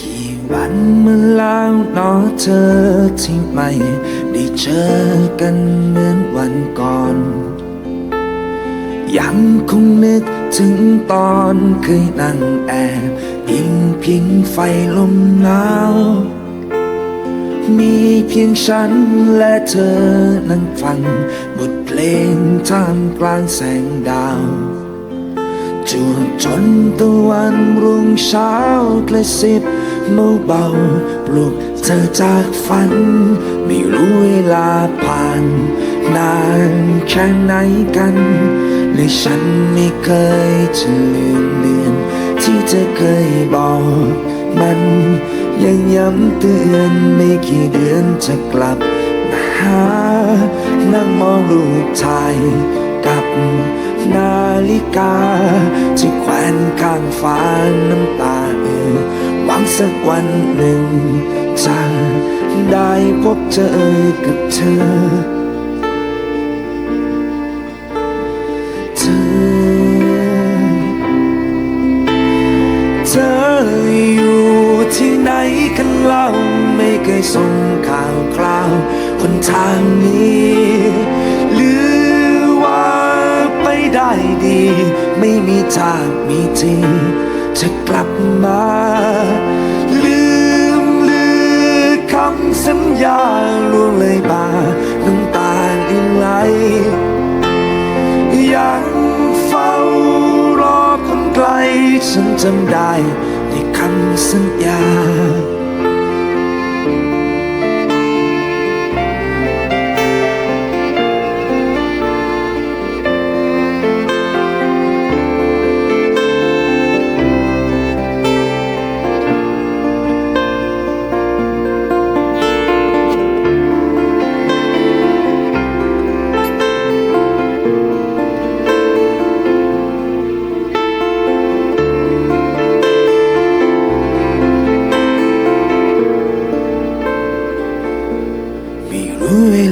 กี่วันมาแล้วเนอเธอที่ไม่ได้เจอกันเหมือนวันก่อน ยังคงนึกถึงตอนเคยนั่งแอบอิงพิงไฟลมหนาว มีเพียงฉันและเธอนั่งฟังบทเพลงท่ามกลางแสงดาว จวบจนตะวันรุ่งเช้ากระสิบเบาๆปลุกเธอจากฝัน ไม่รู้เวลาผ่าน นานแค่ไหนกันและฉันไม่เคยจะลืมเลือน ที่เธอเคยบอก มันยังย้ำเตือนไม่กี่เดือนจะกลับมาหานั่งมองรูปถ่ายกับ นาฬิกาที่แขวนข้างฟ้าน้ำตาเออหวังสักวันหนึ่งจะได้พบเจอกับเธอ เธอ เธออยู่ที่ไหนกันเล่าไม่เคยส่งข่าวคราวคนทางนี้ ดี ไม่มีทางมีทีจะกลับมา ลืมลือคำสัญญาล่วงเลยมาน้ำตาลิไหลยังเฝ้ารอคนไกล ฉันจำได้ในคำสัญญา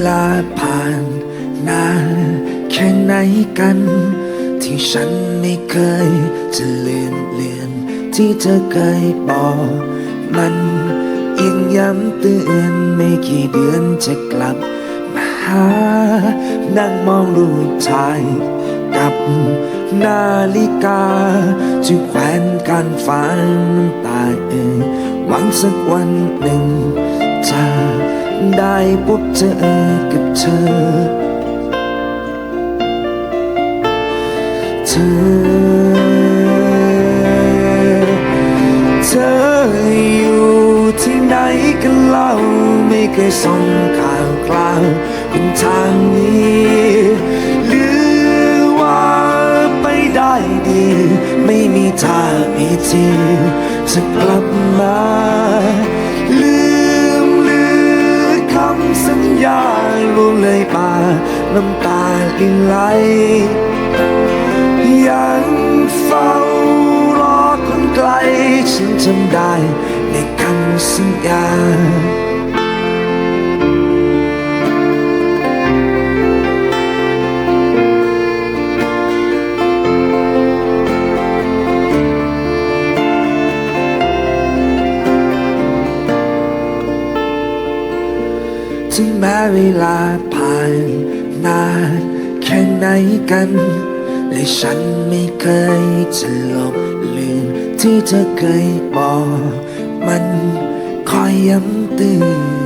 ลาผ่านนานแค่ไหนกัน ที่ฉันไม่เคยจะเลืมเลือนที่เธอเคยบอก มันยังย้ำเตือนไม่กี่เดือนจะกลับมาหา นั่งมองรูปถ่ายกับนาฬิกาที่แขวนกันฟ้าน้ำตาเอ่ยหวังสักวันหนึ่ง ได้พบเจอกับเธอ เธอ เธออยู่ที่ไหนกันเล่าไม่เคยส่งข่าวคราวคนทางนี้หรือว่าไปได้ดี ไม่มีทางมีทีจะกลับมา สัญญาล่วงเลยปาน้ำตาลิไหลยังเฝ้ารอคนไกลฉันจำได้ในคำสัญญา ถึงแม้เวลาผ่านนานแค่ไหนกัน และฉันไม่เคยจะลบลืมที่เธอเคยบอก มันคอยย้ำเตือน